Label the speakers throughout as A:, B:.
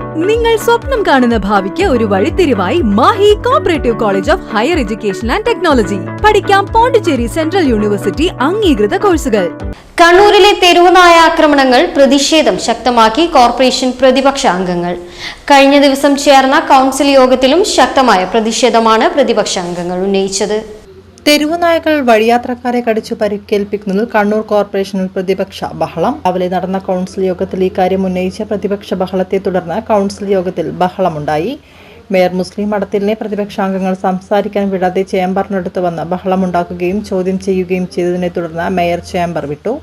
A: നിങ്ങൾ സ്വപ്നം കാണുന്ന ഭാവിക്ക് ഒരു വഴിത്തിരിവായി Mahe cooperative college of higher education and technology പഠിക്കാം പോണ്ടിച്ചേരി സെൻട്രൽ യൂണിവേഴ്സിറ്റി അംഗീകൃത കോഴ്സുകൾ.
B: കണ്ണൂരിലെ തെരുവുനായ ആക്രമണങ്ങൾ പ്രതിഷേധം ശക്തമാക്കി കോർപ്പറേഷൻ പ്രതിപക്ഷ അംഗങ്ങൾ. കഴിഞ്ഞ ദിവസം ചേർന്ന കൗൺസിൽ യോഗത്തിലും ശക്തമായ പ്രതിഷേധമാണ് പ്രതിപക്ഷ അംഗങ്ങൾ ഉന്നയിച്ചത്.
C: തെരുവുനായകൾ വഴിയാത്രക്കാരെ കടിച്ചു പരിക്കേൽപ്പിക്കുന്നതിൽ കണ്ണൂർ കോർപ്പറേഷനിൽ പ്രതിപക്ഷ ബഹളം. രാവിലെ നടന്ന കൗൺസിൽ യോഗത്തിൽ ഇക്കാര്യം ഉന്നയിച്ച പ്രതിപക്ഷ ബഹളത്തെ തുടർന്ന് കൗൺസിൽ യോഗത്തിൽ ബഹളമുണ്ടായി. മേയർ മുസ്ലിം മഠത്തിലിനെ പ്രതിപക്ഷാംഗങ്ങൾ സംസാരിക്കാൻ വിടാതെ ചേംബറിനടുത്ത് വന്ന് ബഹളമുണ്ടാക്കുകയും ചോദ്യം ചെയ്യുകയും ചെയ്തതിനെ തുടർന്ന് മേയർ ചേംബർ വിട്ടു.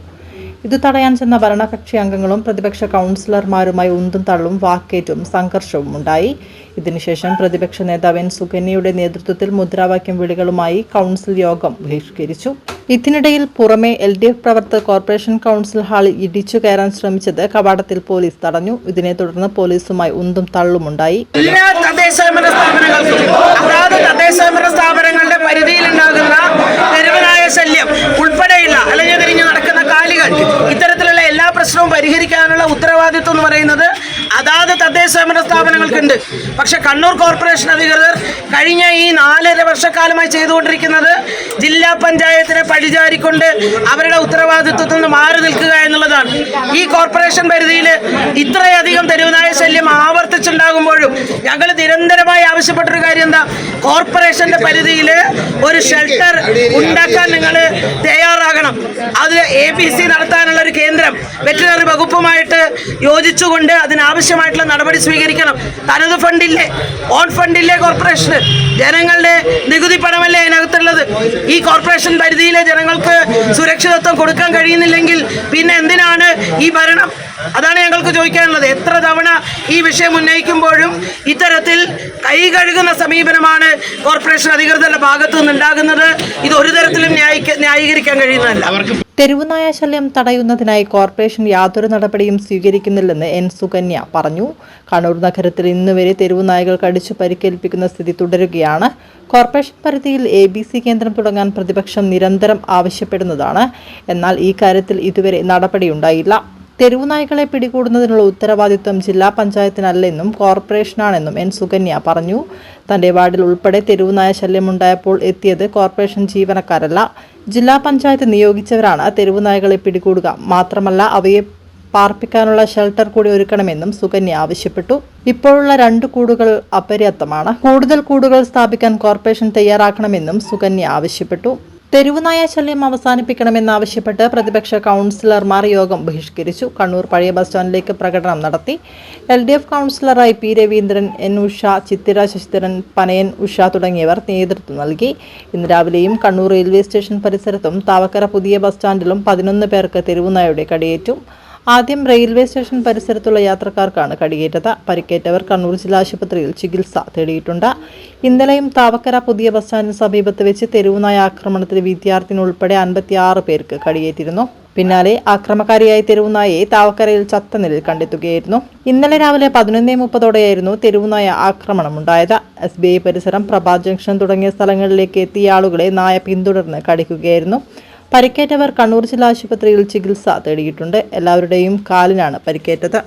C: ഇത് തടയാൻ ചെന്ന ഭരണകക്ഷി അംഗങ്ങളും പ്രതിപക്ഷ കൗൺസിലർമാരുമായി ഉന്തും തള്ളും വാക്കേറ്റും സംഘർഷവും ഉണ്ടായി. ഇതിനുശേഷം പ്രതിപക്ഷ നേതാവ് എൻ സുകന്യയുടെ നേതൃത്വത്തിൽ മുദ്രാവാക്യം വിളികളുമായി കൗൺസിൽ യോഗം ബഹിഷ്കരിച്ചു. ഇതിനിടയിൽ പുറമെ എൽ ഡി എഫ് പ്രവർത്തകർ കോർപ്പറേഷൻ കൗൺസിൽ ഹാളിൽ ഇടിച്ചു കയറാൻ ശ്രമിച്ചത് കവാടത്തിൽ പോലീസ് തടഞ്ഞു. ഇതിനെ തുടർന്ന് പോലീസുമായി ഉന്തും തള്ളുമുണ്ടായി
D: ഉത്തരവാദിത്വം എന്ന് പറയുന്നത് അതാത് തദ്ദേശ സ്വയംഭരണ സ്ഥാപനങ്ങൾക്കുണ്ട്. പക്ഷെ കണ്ണൂർ കോർപ്പറേഷൻ അധികൃതർ കഴിഞ്ഞ ഈ നാലര വർഷക്കാലമായി ചെയ്തുകൊണ്ടിരിക്കുന്നത് ജില്ലാ പഞ്ചായത്തിനെ പഴിചാരിക്കൊണ്ട് അവരുടെ ഉത്തരവാദിത്വത്തിൽ നിന്ന് മാറി നിൽക്കുക എന്നുള്ളതാണ്. ഈ കോർപ്പറേഷൻ പരിധിയിൽ ഇത്രയധികം തെരുവുനായ ശല്യം ആവർത്തിച്ചുണ്ടാകുമ്പോഴും ഞങ്ങൾ നിരന്തരമായി ആവശ്യപ്പെട്ടൊരു കാര്യം എന്താ? കോർപ്പറേഷന്റെ പരിധിയിൽ ഒരു ഷെൽട്ടർ ഉണ്ടാക്കാൻ നിങ്ങൾ തയ്യാറാകണം അത് എ പി സി നടത്താനുള്ള ഒരു കേന്ദ്രം വെറ്റിനറി വകുപ്പുമായിട്ട് യോജിച്ചുകൊണ്ട് അതിനാവശ്യമായിട്ടുള്ള നടപടി സ്വീകരിക്കണം. തനത് ഫണ്ടില്ലേ? On ഫണ്ടില്ലേ corporation? ജനങ്ങളുടെ നികുതി പണമല്ലേ അതിനകത്തുള്ളത്? ഈ കോർപ്പറേഷൻ പരിധിയിലെ ജനങ്ങൾക്ക് സുരക്ഷിതത്വം കൊടുക്കാൻ കഴിയുന്നില്ലെങ്കിൽ പിന്നെ എന്തിനാണ് ഈ ഭരണം? അതാണ് ഞങ്ങൾക്ക് ചോദിക്കാനുള്ളത്. എത്ര തവണ ഈ വിഷയം ഉന്നയിക്കുമ്പോഴും ഇത്തരത്തിൽ കൈ കഴുകുന്ന സമീപനമാണ് കോർപ്പറേഷൻ അധികൃതരുടെ ഭാഗത്തു നിന്നുണ്ടാകുന്നത് ഇത് ഒരു തരത്തിലും ന്യായീകരിക്കാൻ ന്യായീകരിക്കാൻ
C: തെരുവുനായ ശല്യം തടയുന്നതിനായി കോർപ്പറേഷൻ യാതൊരു നടപടിയും സ്വീകരിക്കുന്നില്ലെന്ന് എൻ സുകന്യ പറഞ്ഞു. കണ്ണൂർ നഗരത്തിൽ ഇന്നുവരെ തെരുവുനായകൾ കടിച്ചു പരിക്കേൽപ്പിക്കുന്ന സ്ഥിതി തുടരുകയാണ്. കോർപ്പറേഷൻ പരിധിയിൽ എ ബി സി കേന്ദ്രം തുടങ്ങാൻ പ്രതിപക്ഷം നിരന്തരം ആവശ്യപ്പെടുന്നതാണ്. എന്നാൽ ഈ കാര്യത്തിൽ ഇതുവരെ നടപടിയുണ്ടായില്ല. തെരുവുനായ്ക്കളെ പിടികൂടുന്നതിനുള്ള ഉത്തരവാദിത്വം ജില്ലാ പഞ്ചായത്തിനല്ലെന്നും കോർപ്പറേഷനാണെന്നും എൻ സുകന്യ പറഞ്ഞു. തന്റെ വാർഡിൽ ഉൾപ്പെടെ തെരുവുനായ ശല്യമുണ്ടായപ്പോൾ എത്തിയത് കോർപ്പറേഷൻ ജീവനക്കാരല്ല. ജില്ലാ പഞ്ചായത്ത് നിയോഗിച്ചവരാണ് തെരുവുനായകളെ പിടികൂടുക. മാത്രമല്ല അവയെ പാർപ്പിക്കാനുള്ള ഷെൽട്ടർ കൂടി ഒരുക്കണമെന്നും സുകന്യ ആവശ്യപ്പെട്ടു. ഇപ്പോഴുള്ള രണ്ട് കൂടുകൾ അപര്യാപ്തമാണ്. കൂടുതൽ കൂടുകൾ സ്ഥാപിക്കാൻ കോർപ്പറേഷൻ തയ്യാറാക്കണമെന്നും സുകന്യ ആവശ്യപ്പെട്ടു. തെരുവുനായ ശല്യം അവസാനിപ്പിക്കണമെന്നാവശ്യപ്പെട്ട് പ്രതിപക്ഷ കൗൺസിലർമാർ യോഗം ബഹിഷ്കരിച്ചു. കണ്ണൂർ പഴയ ബസ് സ്റ്റാൻഡിലേക്ക് പ്രകടനം നടത്തി. എൽ ഡി എഫ് കൗൺസിലറായി പി രവീന്ദ്രൻ എൻ ഉഷ ചിത്തിര ശശിധരൻ പനയൻ ഉഷ തുടങ്ങിയവർ നേതൃത്വം നൽകി. ഇന്ന് രാവിലെയും കണ്ണൂർ റെയിൽവേ സ്റ്റേഷൻ പരിസരത്തും താവക്കര പുതിയ ബസ് സ്റ്റാൻഡിലും പതിനൊന്ന് പേർക്ക് തെരുവുനായയുടെ കടിയേറ്റു. ആദ്യം റെയിൽവേ സ്റ്റേഷൻ പരിസരത്തുള്ള യാത്രക്കാർക്കാണ് കടിയേറ്റത്. പരിക്കേറ്റവർ കണ്ണൂർ ജില്ലാ ആശുപത്രിയിൽ ചികിത്സ തേടിയിട്ടുണ്ട്. ഇന്നലെയും താവക്കര പുതിയ ബസ് സ്റ്റാൻഡിന് സമീപത്ത് വെച്ച് തെരുവുനായ ആക്രമണത്തിൽ വിദ്യാർത്ഥിനി ഉൾപ്പെടെ അൻപത്തിയാറ് പേർക്ക് കടിയേറ്റിരുന്നു. പിന്നാലെ ആക്രമകാരിയായ തെരുവുനായെ താവക്കരയിൽ ചത്ത നിലയിൽ കണ്ടെത്തുകയായിരുന്നു. ഇന്നലെ രാവിലെ പതിനൊന്നേ മുപ്പതോടെയായിരുന്നു തെരുവുനായ ആക്രമണമുണ്ടായത് എസ് ബി ഐ പരിസരം പ്രഭാ ജംഗ്ഷൻ തുടങ്ങിയ സ്ഥലങ്ങളിലേക്ക് എത്തിയ ആളുകളെ നായ പിന്തുടർന്ന് കടിക്കുകയായിരുന്നു. പരിക്കേറ്റവർ കണ്ണൂർ ജില്ലാ ആശുപത്രിയിൽ ചികിത്സ തേടിയിട്ടുണ്ട്. എല്ലാവരുടെയും കാലിനാണ് പരിക്കേറ്റത്.